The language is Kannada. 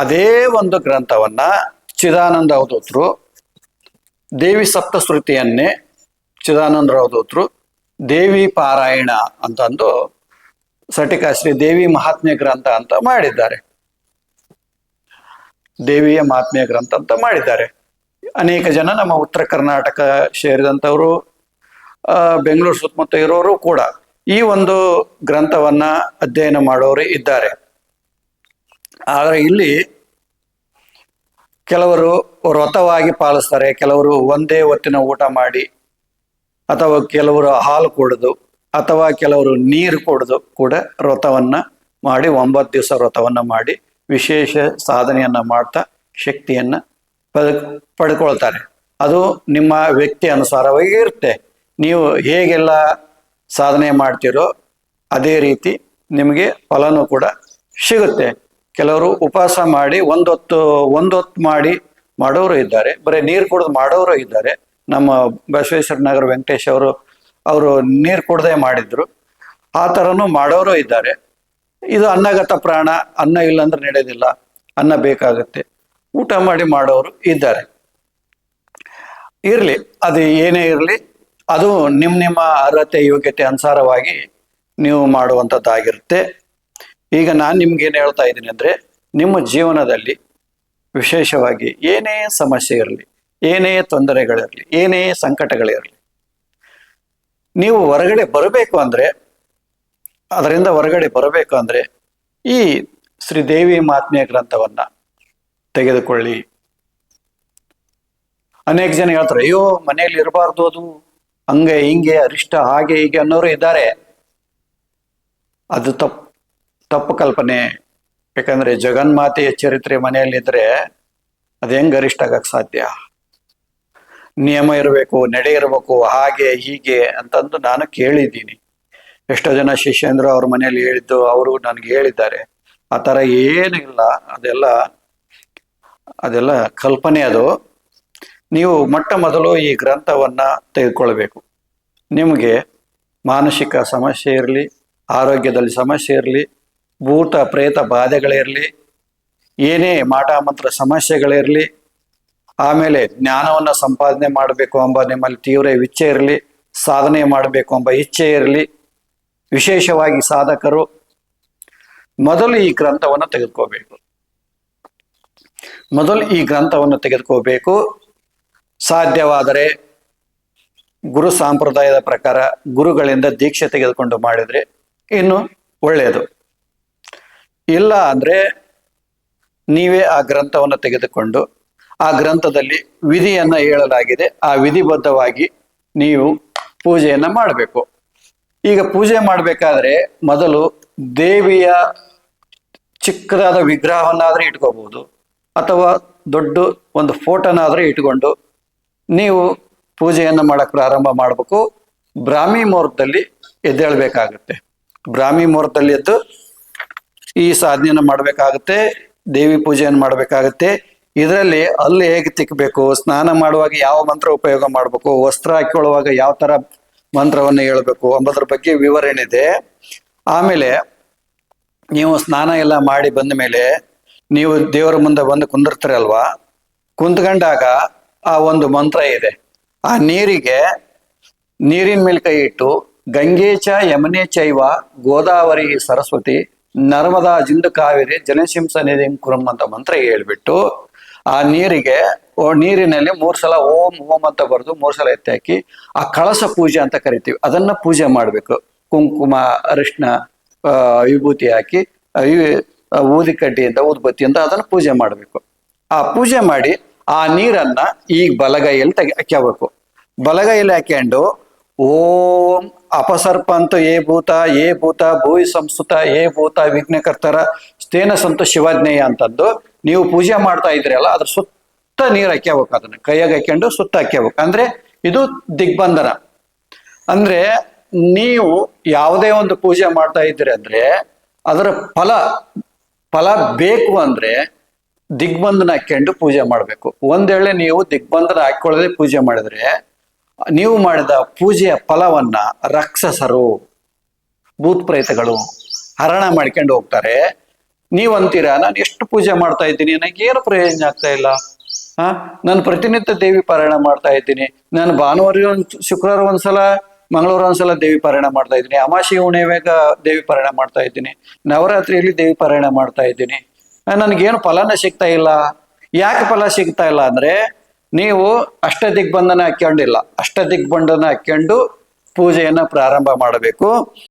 ಅದೇ ಒಂದು ಗ್ರಂಥವನ್ನ ಚಿದಾನಂದ ಅವಧೂತರು, ದೇವಿ ಸಪ್ತಶ್ರುತಿಯನ್ನೇ ಚಿದಾನಂದ ಅವಧೂತರು, ದೇವಿ ಪಾರಾಯಣ ಅಂತಂದು ಸಟಿಕಾಶ್ರೀ ದೇವಿ ಮಹಾತ್ಮ್ಯ ಗ್ರಂಥ ಅಂತ ಮಾಡಿದ್ದಾರೆ. ದೇವಿಯ ಮಹಾತ್ಮ್ಯ ಗ್ರಂಥ ಅಂತ ಮಾಡಿದ್ದಾರೆ. ಅನೇಕ ಜನ ನಮ್ಮ ಉತ್ತರ ಕರ್ನಾಟಕ ಸೇರಿದಂಥವರು ಬೆಂಗಳೂರು ಸುತ್ತಮುತ್ತ ಇರೋರು ಕೂಡ ಈ ಒಂದು ಗ್ರಂಥವನ್ನ ಅಧ್ಯಯನ ಮಾಡೋರು ಇದ್ದಾರೆ. ಆದರೆ ಇಲ್ಲಿ ಕೆಲವರು ವ್ರತವಾಗಿ ಪಾಲಿಸ್ತಾರೆ, ಕೆಲವರು ಒಂದೇ ಹೊತ್ತಿನ ಊಟ ಮಾಡಿ, ಅಥವಾ ಕೆಲವರು ಹಾಲು ಕುಡಿದು, ಅಥವಾ ಕೆಲವರು ನೀರು ಕುಡಿದು ಕೂಡ ವ್ರತವನ್ನ ಮಾಡಿ, ಒಂಬತ್ತು ದಿವಸ ವ್ರತವನ್ನ ಮಾಡಿ ವಿಶೇಷ ಸಾಧನೆಯನ್ನ ಮಾಡ್ತಾ ಶಕ್ತಿಯನ್ನ ಪದ, ಪಡ್ಕೊಳ್ತಾರೆ. ಅದು ನಿಮ್ಮ ವ್ಯಕ್ತಿ ಅನುಸಾರವಾಗಿ ಇರುತ್ತೆ. ನೀವು ಹೇಗೆಲ್ಲ ಸಾಧನೆ ಮಾಡ್ತೀರೋ ಅದೇ ರೀತಿ ನಿಮಗೆ ಫಲನೂ ಕೂಡ ಸಿಗುತ್ತೆ. ಕೆಲವರು ಉಪವಾಸ ಮಾಡಿ ಒಂದೊತ್ತು ಒಂದೊತ್ತು ಮಾಡಿ ಮಾಡೋರು ಇದ್ದಾರೆ. ಬರೀ ನೀರು ಕುಡಿದು ಮಾಡೋರು ಇದ್ದಾರೆ. ನಮ್ಮ ಬಸವೇಶ್ವರ ನಗರ ವೆಂಕಟೇಶ್ ಅವರು ಅವರು ನೀರು ಕುಡ್ದೆ ಮಾಡಿದ್ರು. ಆ ಥರನೂ ಮಾಡೋರು ಇದ್ದಾರೆ. ಇದು ಅನ್ನಗತ ಪ್ರಾಣ, ಅನ್ನ ಇಲ್ಲಾಂದ್ರೆ ನಡೆಯೋದಿಲ್ಲ ಅನ್ನ ಬೇಕಾಗುತ್ತೆ. ಊಟ ಮಾಡಿ ಮಾಡೋರು ಇದ್ದಾರೆ. ಇರಲಿ, ಅದು ಏನೇ ಇರಲಿ, ಅದು ನಿಮ್ಮ ನಿಮ್ಮ ಅರ್ಹತೆ, ಯೋಗ್ಯತೆ ಅನುಸಾರವಾಗಿ ನೀವು ಮಾಡುವಂಥದ್ದಾಗಿರುತ್ತೆ. ಈಗ ನಾನು ನಿಮ್ಗೆ ಏನು ಹೇಳ್ತಾ ಇದ್ದೀನಿ ಅಂದರೆ, ನಿಮ್ಮ ಜೀವನದಲ್ಲಿ ವಿಶೇಷವಾಗಿ ಏನೇ ಸಮಸ್ಯೆ ಇರಲಿ, ಏನೇ ತೊಂದರೆಗಳಿರಲಿ, ಏನೇ ಸಂಕಟಗಳಿರಲಿ, ನೀವು ಹೊರಗಡೆ ಬರಬೇಕು ಅಂದರೆ, ಅದರಿಂದ ಹೊರಗಡೆ ಬರಬೇಕು ಅಂದರೆ, ಈ ಶ್ರೀದೇವಿ ಮಾತ್ಮೆಯ ಗ್ರಂಥವನ್ನ ತೆಗೆದುಕೊಳ್ಳಿ. ಅನೇಕ ಜನ ಹೇಳ್ತಾರೆ, ಅಯ್ಯೋ, ಮನೆಯಲ್ಲಿ ಇರಬಾರ್ದು ಅದು. ಹಂಗೆ ಹಿಂಗೆ, ಅರಿಷ್ಟ, ಹಾಗೆ ಹೀಗೆ ಅನ್ನೋರು ಇದ್ದಾರೆ. ಅದು ತಪ್ಪು. ತಪ್ಪು ಕಲ್ಪನೆ. ಯಾಕಂದ್ರೆ ಜಗನ್ಮಾತೆಯ ಚರಿತ್ರೆ ಮನೆಯಲ್ಲಿದ್ರೆ ಅದು ಹೆಂಗ್ ಗರಿಷ್ಠ ಆಗಕ್ ಸಾಧ್ಯ? ನಿಯಮ ಇರಬೇಕು, ನಡೆ ಇರಬೇಕು, ಹಾಗೆ, ಹೀಗೆ ಅಂತಂದು ನಾನು ಕೇಳಿದ್ದೀನಿ. ಎಷ್ಟೋ ಜನ ಶಿಷ್ಯಂದ್ರು ಅವ್ರ ಮನೆಯಲ್ಲಿ ಹೇಳಿದ್ದು ಅವರು ನನಗೆ ಹೇಳಿದ್ದಾರೆ. ಆ ಥರ ಏನು ಇಲ್ಲ. ಅದೆಲ್ಲ ಅದೆಲ್ಲ ಕಲ್ಪನೆ ಅದು. ನೀವು ಮೊಟ್ಟ ಮೊದಲು ಈ ಗ್ರಂಥವನ್ನ ತೆಗೆದುಕೊಳ್ಬೇಕು. ನಿಮಗೆ ಮಾನಸಿಕ ಸಮಸ್ಯೆ ಇರಲಿ, ಆರೋಗ್ಯದಲ್ಲಿ ಸಮಸ್ಯೆ ಇರಲಿ ಭೂತ, ಪ್ರೇತ ಬಾಧೆಗಳಿರಲಿ ಏನೇ ಮಾಟ ಮಂತ್ರ ಸಮಸ್ಯೆಗಳಿರಲಿ ಆಮೇಲೆ ಜ್ಞಾನವನ್ನು ಸಂಪಾದನೆ ಮಾಡಬೇಕು ಎಂಬ ನಿಮ್ಮಲ್ಲಿ ತೀವ್ರ ಇಚ್ಛೆ ಇರಲಿ, ಸಾಧನೆ ಮಾಡಬೇಕು ಎಂಬ ಇಚ್ಛೆ ಇರಲಿ, ವಿಶೇಷವಾಗಿ ಸಾಧಕರು ಮೊದಲು ಈ ಗ್ರಂಥವನ್ನು ತೆಗೆದುಕೋಬೇಕು. ಮೊದಲು ಈ ಗ್ರಂಥವನ್ನು ತೆಗೆದುಕೋಬೇಕು. ಸಾಧ್ಯವಾದರೆ ಗುರು ಸಂಪ್ರದಾಯದ ಪ್ರಕಾರ ಗುರುಗಳಿಂದ ದೀಕ್ಷೆ ತೆಗೆದುಕೊಂಡು ಮಾಡಿದರೆ ಇನ್ನು ಒಳ್ಳೆಯದು. ಇಲ್ಲ ಅಂದ್ರೆ ನೀವೇ ಆ ಗ್ರಂಥವನ್ನು ತೆಗೆದುಕೊಂಡು ಆ ಗ್ರಂಥದಲ್ಲಿ ವಿಧಿಯನ್ನ ಹೇಳಲಾಗಿದೆ. ಆ ವಿಧಿಬದ್ಧವಾಗಿ ನೀವು ಪೂಜೆಯನ್ನ ಮಾಡಬೇಕು. ಈಗ ಪೂಜೆ ಮಾಡಬೇಕಾದ್ರೆ ಮೊದಲು ದೇವಿಯ ಚಿಕ್ಕದಾದ ವಿಗ್ರಹವನ್ನಾದ್ರೆ ಇಟ್ಕೋಬಹುದು ಅಥವಾ ದೊಡ್ಡ ಒಂದು ಫೋಟೋನಾದ್ರೆ ಇಟ್ಕೊಂಡು ನೀವು ಪೂಜೆಯನ್ನು ಮಾಡಕ್ಕೆ ಪ್ರಾರಂಭ ಮಾಡಬೇಕು. ಬ್ರಾಹ್ಮಿ ಮುಹೂರ್ತದಲ್ಲಿ ಎದ್ದೇಳ್ಬೇಕಾಗುತ್ತೆ. ಬ್ರಾಹ್ಮಿ ಮುಹೂರ್ತದಲ್ಲಿ ಎದ್ದು ಈ ಸಾಧನೆಯನ್ನು ಮಾಡಬೇಕಾಗುತ್ತೆ, ದೇವಿ ಪೂಜೆಯನ್ನು ಮಾಡಬೇಕಾಗುತ್ತೆ. ಇದರಲ್ಲಿ ಅಲ್ಲಿ ಹೇಗೆ ತಿಕ್ಕಬೇಕು ಸ್ನಾನ ಮಾಡುವಾಗ ಯಾವ ಮಂತ್ರ ಉಪಯೋಗ ಮಾಡಬೇಕು, ವಸ್ತ್ರ ಹಾಕೊಳ್ಳುವಾಗ ಯಾವ ತರ ಮಂತ್ರವನ್ನು ಹೇಳ್ಬೇಕು ಅಂಬೋದ್ರ ಬಗ್ಗೆ ವಿವರಣೆ ಇದೆ. ಆಮೇಲೆ ನೀವು ಸ್ನಾನ ಎಲ್ಲ ಮಾಡಿ ಬಂದ ಮೇಲೆ ನೀವು ದೇವರ ಮುಂದೆ ಬಂದು ಕುಂದಿರ್ತೀರಲ್ವಾ ಕುಂತ್ಕೊಂಡಾಗ ಆ ಒಂದು ಮಂತ್ರ ಇದೆ. ಆ ನೀರಿಗೆ ನೀರಿನ ಮೇಲೆ ಕೈ ಇಟ್ಟು ಗಂಗೇಚ ಯಮನೆ ಚೈವ ಗೋದಾವರಿ ಸರಸ್ವತಿ ನರ್ಮದಾ ಜಿಂದು ಕಾವೇರಿ ಜನಸಿಂಸ ನಿಧಿ ಕುರುಮ್ ಅಂತ ಮಂತ್ರ ಹೇಳ್ಬಿಟ್ಟು ಆ ನೀರಿಗೆ ನೀರಿನಲ್ಲಿ ಮೂರ್ ಸಲ ಓಂ ಓಂ ಅಂತ ಬರೆದು ಮೂರ್ ಸಲ ಎತ್ತಿ ಹಾಕಿ ಆ ಕಳಸ ಪೂಜೆ ಅಂತ ಕರಿತೀವಿ. ಅದನ್ನ ಪೂಜೆ ಮಾಡ್ಬೇಕು. ಕುಂಕುಮ ಅರಿಶಿನ ವಿಭೂತಿ ಹಾಕಿ ಊದಿ ಕಡ್ಡಿಯಿಂದ ಊದ್ಬತ್ತಿಯಿಂದ ಅದನ್ನ ಪೂಜೆ ಮಾಡಬೇಕು. ಆ ಪೂಜೆ ಮಾಡಿ ಆ ನೀರನ್ನ ಈ ಬಲಗೈಯಲ್ಲಿ ತೆಗೆ ಹಾಕ್ಯಬೇಕು. ಬಲಗೈಯಲ್ಲಿ ಹಾಕ್ಯಂಡು ಓಂ ಅಪಸರ್ಪಂತ ಏ ಭೂತ ಏ ಭೂತ, ಭೂಯಿ ಸಂಸ್ಕೃತ, ಏ ಭೂತ, ವಿಘ್ನಕರ್ತರ ಸ್ಥೇನ ಸಂತ ಶಿವಾಜ್ಞೇಯ ಅಂತಂದು ನೀವು ಪೂಜೆ ಮಾಡ್ತಾ ಇದ್ರಲ್ಲ ಅದ್ರ ಸುತ್ತ ನೀರು ಹಾಕ್ಯಬೇಕು ಅದನ್ನ. ಕೈಯಾಗ ಹಾಕ್ಯಂಡು ಸುತ್ತ ಹಾಕ್ಯಬೇಕು. ಅಂದ್ರೆ ಇದು ದಿಗ್ಬಂಧನ. ಅಂದ್ರೆ ನೀವು ಯಾವುದೇ ಒಂದು ಪೂಜೆ ಮಾಡ್ತಾ ಇದ್ದೀರಿ ಅಂದ್ರೆ, ಅದರ ಫಲ ಫಲ ಬೇಕು ಅಂದ್ರೆ ದಿಗ್ಬಂಧನ ಹಾಕೊಂಡು ಪೂಜೆ ಮಾಡಬೇಕು. ಒಂದ್ ವೇಳೆ ನೀವು ದಿಗ್ಬಂಧನ ಹಾಕೊಳ್ಳದೆ ಪೂಜೆ ಮಾಡಿದ್ರೆ ನೀವು ಮಾಡಿದ ಪೂಜೆಯ ಫಲವನ್ನ ರಾಕ್ಷಸರು ಭೂತ್ ಪ್ರೇತಗಳು ಹರಣ ಮಾಡ್ಕೊಂಡು ಹೋಗ್ತಾರೆ. ನೀವು ಅಂತೀರಾ ನಾನು ಎಷ್ಟು ಪೂಜೆ ಮಾಡ್ತಾ ಇದ್ದೀನಿ ನನಗೆ ಏನು ಪ್ರಯೋಜನ ಆಗ್ತಾ ಇಲ್ಲ. ಹಾ ನಾನು ಪ್ರತಿನಿತ್ಯ ದೇವಿ ಪಾರಾಯಣ ಮಾಡ್ತಾ ಇದ್ದೀನಿ. ನಾನು ಭಾನುವಾರ ಒಂದ್ ಶುಕ್ರವಾರ ಒಂದ್ಸಲ ಮಂಗಳವಾರ ಒಂದ್ಸಲ ದೇವಿ ಪಾರಾಯಣ ಮಾಡ್ತಾ ಇದ್ದೀನಿ. ಅಮಾಸಿ ಹುಣ್ಣಿಮೆಗ ದೇವಿ ಪಾರಾಯಣ ಮಾಡ್ತಾ ಇದ್ದೀನಿ. ನವರಾತ್ರಿಯಲ್ಲಿ ದೇವಿ ಪಾರಾಯಣ ಮಾಡ್ತಾ ಇದ್ದೀನಿ. ಆ, ನನಗೇನು ಫಲನ ಸಿಗ್ತಾ ಇಲ್ಲ. ಯಾಕೆ ಫಲ ಸಿಗ್ತಾ ಇಲ್ಲ ಅಂದ್ರೆ ನೀವು ಅಷ್ಟ ದಿಗ್ಬಂಧನ ಹಾಕ್ಕೊಂಡಿಲ್ಲ ಅಷ್ಟ ದಿಗ್ಬಂಧನ ಹಾಕ್ಕೊಂಡು ಪೂಜೆಯನ್ನು ಪ್ರಾರಂಭ ಮಾಡಬೇಕು.